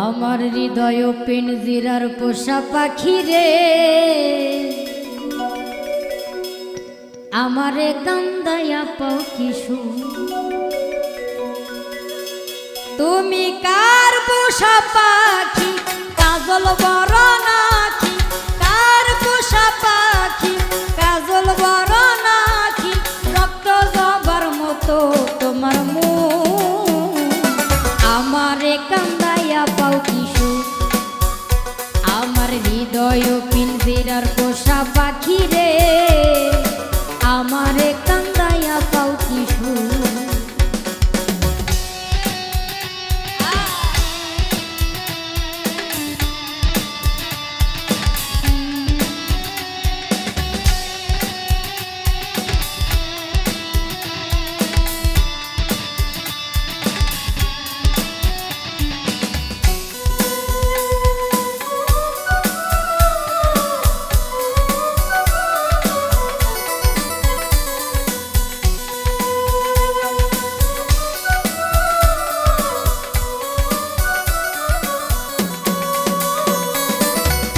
আমার হৃদয় পিনজিরার পোষা পাখি রে। আমারে কান্দায়া পাও কিশু তুমি কার পোষা পাখি? হৃদয় পিনজিরার পোষা পাখি রে।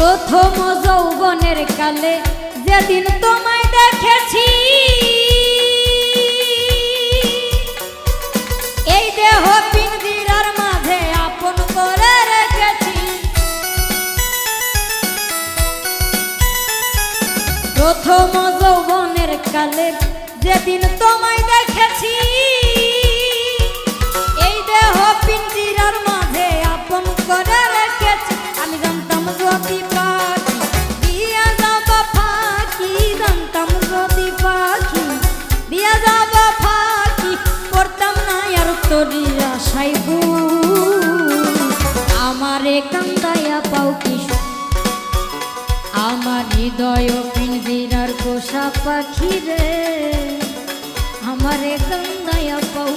প্রথম যৌবনের কালে যেদিন তোমায় দেখেছি। এই দেহ পিঞ্জিরার মাঝে আপন করে রেখেছি। প্রথম যৌবনের কালে যেদিন তোমায় দেখেছি। কান্দাইয়া পাও কিশোর আমার হৃদয় পিঞ্জিরার পোষা পাখি রে আমার কান্দায়া পাও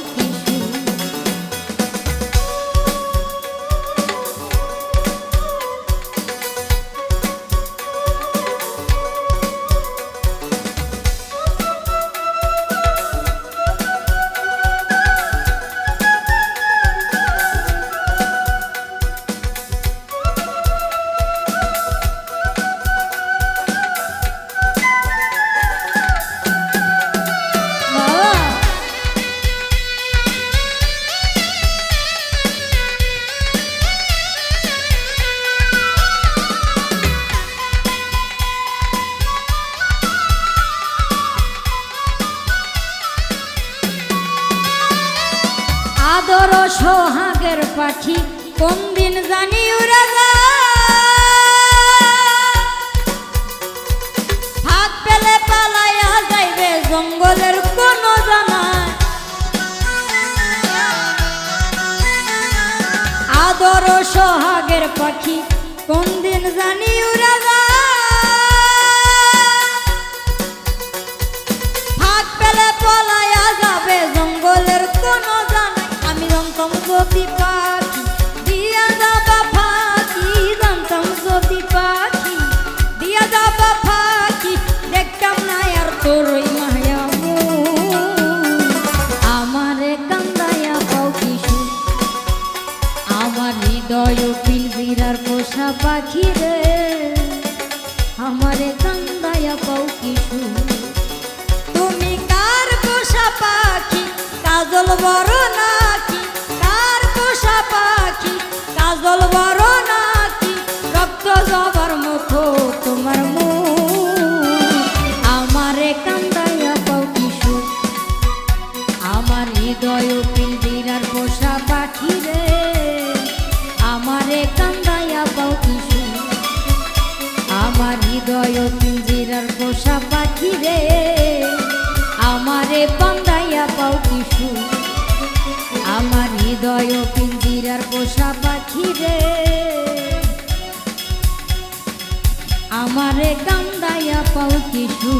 আদর সোহাগের পাখি কোন দিন জানি হাত পেলে পালাইয়া যাইবে জঙ্গলের কোন জানায় আদর সোহাগের পাখি কোন দিন জানি উড়ে পাখি রে আমারে কান্দাইয়া পাও কিছু তুমি কার পোষা পাখি? কাজল বড় নাকি আমারে পান্দাইয়া পাও কিশু আমার হৃদয় পিঞ্জিরার পোষা পাখি রে। আমারে কান্দাইয়া পাও কিশু